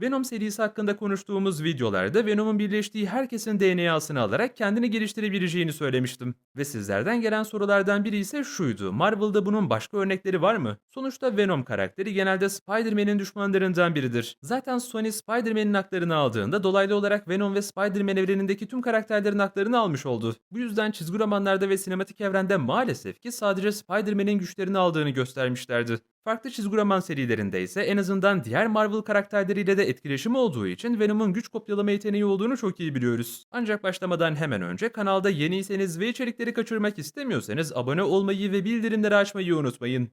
Venom serisi hakkında konuştuğumuz videolarda Venom'un birleştiği herkesin DNA'sını alarak kendini geliştirebileceğini söylemiştim. Ve sizlerden gelen sorulardan biri ise şuydu. Marvel'da bunun başka örnekleri var mı? Sonuçta Venom karakteri genelde Spider-Man'in düşmanlarından biridir. Zaten Sony Spider-Man'in haklarını aldığında dolaylı olarak Venom ve Spider-Man evrenindeki tüm karakterlerin haklarını almış oldu. Bu yüzden çizgi romanlarda ve sinematik evrende maalesef ki sadece Spider-Man'in güçlerini aldığını göstermişlerdi. Farklı çizgi roman serilerinde ise en azından diğer Marvel karakterleriyle de etkileşimi olduğu için Venom'un güç kopyalama yeteneği olduğunu çok iyi biliyoruz. Ancak başlamadan hemen önce kanalda yeniyseniz ve içerikleri kaçırmak istemiyorsanız abone olmayı ve bildirimleri açmayı unutmayın.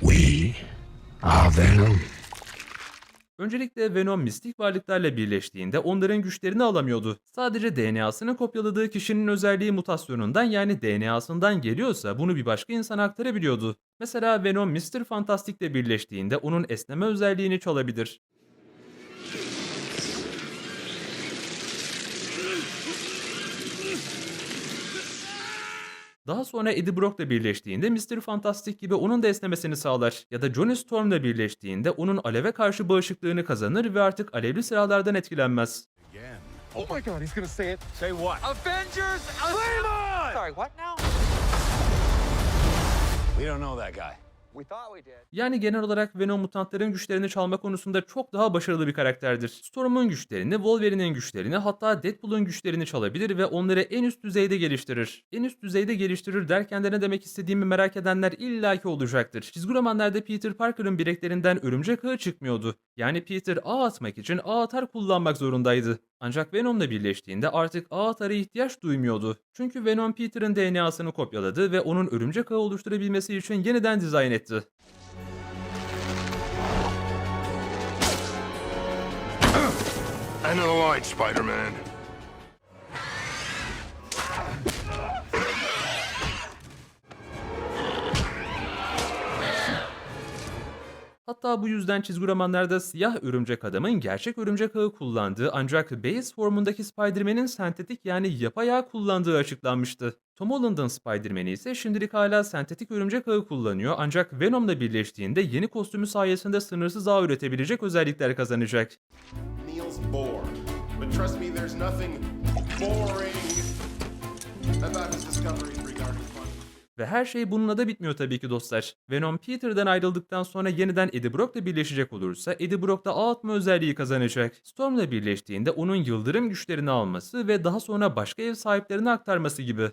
We are Venom. Öncelikle Venom mistik varlıklarla birleştiğinde onların güçlerini alamıyordu. Sadece DNA'sını kopyaladığı kişinin özelliği mutasyonundan yani DNA'sından geliyorsa bunu bir başka insana aktarabiliyordu. Mesela Venom Mr. Fantastic'le birleştiğinde onun esneme özelliğini çalabilir. Daha sonra Eddie Brock'la birleştiğinde Mr. Fantastic gibi onun da esnemesini sağlar. Ya da Johnny Storm'la birleştiğinde onun aleve karşı bağışıklığını kazanır ve artık alevli silahlardan etkilenmez. Oh my god, he's gonna say it. Say what? Avengers! Flame on! Sorry, what now? We don't know that guy. Yani genel olarak Venom mutantların güçlerini çalma konusunda çok daha başarılı bir karakterdir. Storm'un güçlerini, Wolverine'in güçlerini hatta Deadpool'un güçlerini çalabilir ve onları en üst düzeyde geliştirir. En üst düzeyde geliştirir derken de ne demek istediğimi merak edenler illaki olacaktır. Çizgi romanlarda Peter Parker'ın bileklerinden örümcek ağı çıkmıyordu. Yani Peter ağ atmak için ağ atar kullanmak zorundaydı. Ancak Venom'la birleştiğinde artık ağ atara ihtiyaç duymuyordu. Çünkü Venom Peter'ın DNA'sını kopyaladı ve onun örümcek ağı oluşturabilmesi için yeniden dizayn etti. Line, Spider-Man. Hatta bu yüzden çizgi romanlarda siyah örümcek adamın gerçek örümcek ağı kullandığı ancak base formundaki Spider-Man'in sentetik yani yapay ağ kullandığı açıklanmıştı. Tom Holland'ın Spider-Man'i ise şimdilik hala sentetik örümcek ağı kullanıyor ancak Venom'la birleştiğinde yeni kostümü sayesinde sınırsız ağ üretebilecek özellikler kazanacak. Niels Bohr. But trust me, there's nothing boring about his discoveries regarding. Ve her şey bununla da bitmiyor tabii ki dostlar. Venom Peter'dan ayrıldıktan sonra yeniden Eddie Brock'la birleşecek olursa Eddie Brock da ağ atma özelliği kazanacak. Storm'la birleştiğinde onun yıldırım güçlerini alması ve daha sonra başka ev sahiplerine aktarması gibi.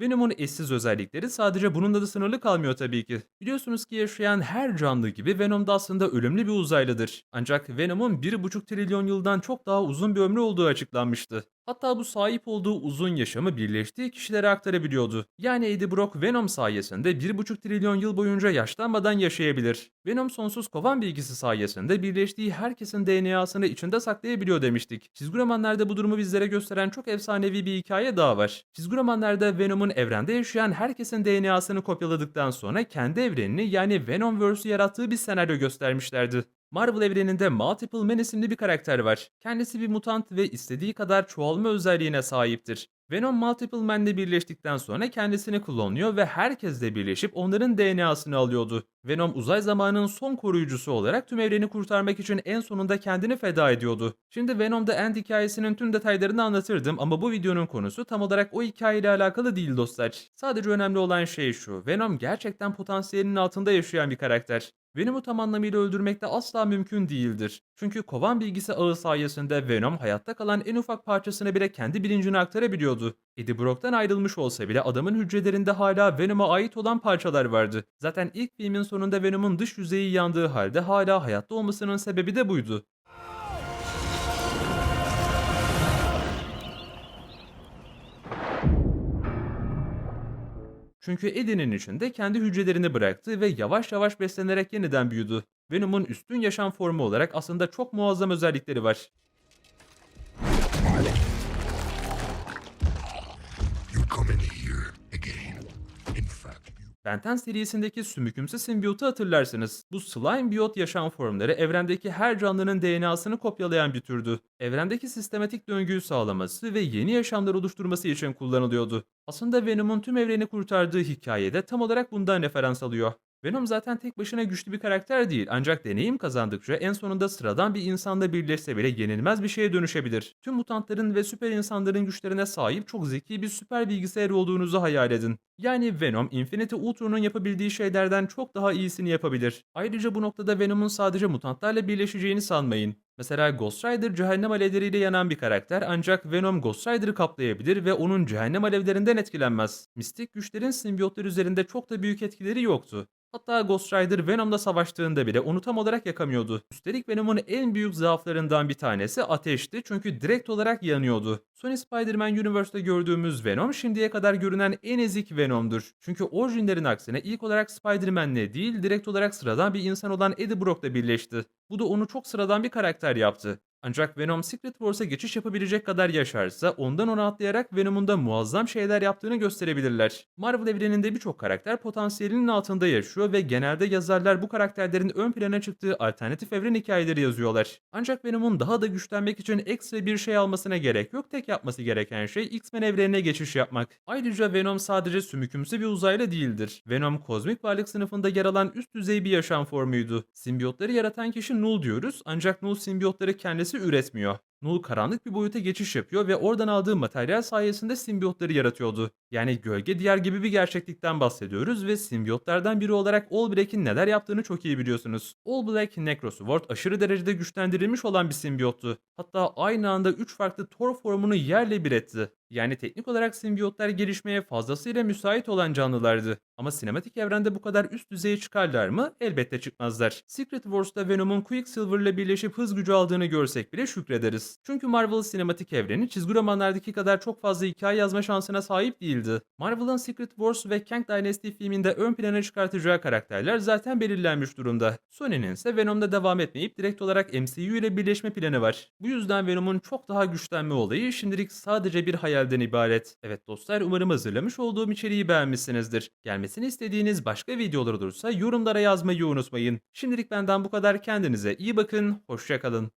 Venom'un eşsiz özellikleri sadece bununla da sınırlı kalmıyor tabii ki. Biliyorsunuz ki yaşayan her canlı gibi Venom da aslında ölümlü bir uzaylıdır. Ancak Venom'un 1,5 trilyon yıldan çok daha uzun bir ömrü olduğu açıklanmıştı. Hatta bu sahip olduğu uzun yaşamı birleştiği kişilere aktarabiliyordu. Yani Eddie Brock Venom sayesinde 1,5 trilyon yıl boyunca yaşlanmadan yaşayabilir. Venom sonsuz kovan bilgisi sayesinde birleştiği herkesin DNA'sını içinde saklayabiliyor demiştik. Çizgi romanlarda bu durumu bizlere gösteren çok efsanevi bir hikaye daha var. Çizgi romanlarda Venom'un evrende yaşayan herkesin DNA'sını kopyaladıktan sonra kendi evrenini yani Venomverse'ü yarattığı bir senaryo göstermişlerdi. Marvel evreninde Multiple Man isimli bir karakter var. Kendisi bir mutant ve istediği kadar çoğalma özelliğine sahiptir. Venom Multiple Man'le birleştikten sonra kendisini klonluyor ve herkesle birleşip onların DNA'sını alıyordu. Venom uzay zamanının son koruyucusu olarak tüm evreni kurtarmak için en sonunda kendini feda ediyordu. Şimdi Venom The End hikayesinin tüm detaylarını anlatırdım ama bu videonun konusu tam olarak o hikayeyle alakalı değil dostlar. Sadece önemli olan şey şu. Venom gerçekten potansiyelinin altında yaşayan bir karakter. Venom'u tam anlamıyla öldürmek de asla mümkün değildir. Çünkü kovan bilgisi ağı sayesinde Venom hayatta kalan en ufak parçasını bile kendi bilincine aktarabiliyordu. Eddie Brock'tan ayrılmış olsa bile adamın hücrelerinde hala Venom'a ait olan parçalar vardı. Zaten ilk filmin sonunda Venom'un dış yüzeyi yandığı halde hala hayatta olmasının sebebi de buydu. Çünkü Eddie'nin içinde kendi hücrelerini bıraktı ve yavaş yavaş beslenerek yeniden büyüdü. Venom'un üstün yaşam formu olarak aslında çok muazzam özellikleri var. Benten serisindeki sümükümsü simbiyotu hatırlarsınız. Bu slime biyot yaşam formları evrendeki her canlının DNA'sını kopyalayan bir türdü. Evrendeki sistematik döngüyü sağlaması ve yeni yaşamlar oluşturması için kullanılıyordu. Aslında Venom'un tüm evreni kurtardığı hikayede tam olarak bundan referans alıyor. Venom zaten tek başına güçlü bir karakter değil ancak deneyim kazandıkça en sonunda sıradan bir insanla birleşse bile yenilmez bir şeye dönüşebilir. Tüm mutantların ve süper insanların güçlerine sahip çok zeki bir süper bilgisayar olduğunuzu hayal edin. Yani Venom, Infinity Ultron'un yapabildiği şeylerden çok daha iyisini yapabilir. Ayrıca bu noktada Venom'un sadece mutantlarla birleşeceğini sanmayın. Mesela Ghost Rider cehennem alevleriyle yanan bir karakter ancak Venom Ghost Rider'ı kaplayabilir ve onun cehennem alevlerinden etkilenmez. Mistik güçlerin simbiyotlar üzerinde çok da büyük etkileri yoktu. Hatta Ghost Rider Venom'la savaştığında bile onu tam olarak yakamıyordu. Üstelik Venom'un en büyük zaaflarından bir tanesi ateşti çünkü direkt olarak yanıyordu. Sony Spider-Man Universe'da gördüğümüz Venom şimdiye kadar görünen en ezik Venom'dur. Çünkü orijinlerin aksine ilk olarak Spider-Man'le değil direkt olarak sıradan bir insan olan Eddie Brock'la birleşti. Bu da onu çok sıradan bir karakter yaptı. Ancak Venom Secret Wars'a geçiş yapabilecek kadar yaşarsa ondan ona atlayarak Venom'un da muazzam şeyler yaptığını gösterebilirler. Marvel evreninde birçok karakter potansiyelinin altında yaşıyor ve genelde yazarlar bu karakterlerin ön plana çıktığı alternatif evren hikayeleri yazıyorlar. Ancak Venom'un daha da güçlenmek için ekstra bir şey almasına gerek yok. Tek yapması gereken şey X-Men evrenine geçiş yapmak. Ayrıca Venom sadece sümükümsü bir uzaylı değildir. Venom kozmik varlık sınıfında yer alan üst düzey bir yaşam formuydu. Simbiyotları yaratan kişi Null diyoruz ancak Null simbiyotları kendisi üretmiyor. Null karanlık bir boyuta geçiş yapıyor ve oradan aldığı materyal sayesinde simbiyotları yaratıyordu. Yani gölge diyar gibi bir gerçeklikten bahsediyoruz ve simbiyotlardan biri olarak All Black'in neler yaptığını çok iyi biliyorsunuz. All Black, Necrosword aşırı derecede güçlendirilmiş olan bir simbiyottu. Hatta aynı anda 3 farklı Thor formunu yerle bir etti. Yani teknik olarak simbiyotlar gelişmeye fazlasıyla müsait olan canlılardı. Ama sinematik evrende bu kadar üst düzeye çıkarlar mı? Elbette çıkmazlar. Secret Wars'ta Venom'un Quicksilver'la birleşip hız gücü aldığını görsek bile şükrederiz. Çünkü Marvel sinematik evreni çizgi romanlardaki kadar çok fazla hikaye yazma şansına sahip değildi. Marvel'ın Secret Wars ve Kang Dynasty filminde ön plana çıkartacağı karakterler zaten belirlenmiş durumda. Sony'nin ise Venom'da devam etmeyip direkt olarak MCU ile birleşme planı var. Bu yüzden Venom'un çok daha güçlenme olayı şimdilik sadece bir hayalden ibaret. Evet dostlar umarım hazırlamış olduğum içeriği beğenmişsinizdir. Gelmesini istediğiniz başka videolar olursa yorumlara yazmayı unutmayın. Şimdilik benden bu kadar kendinize iyi bakın, hoşçakalın.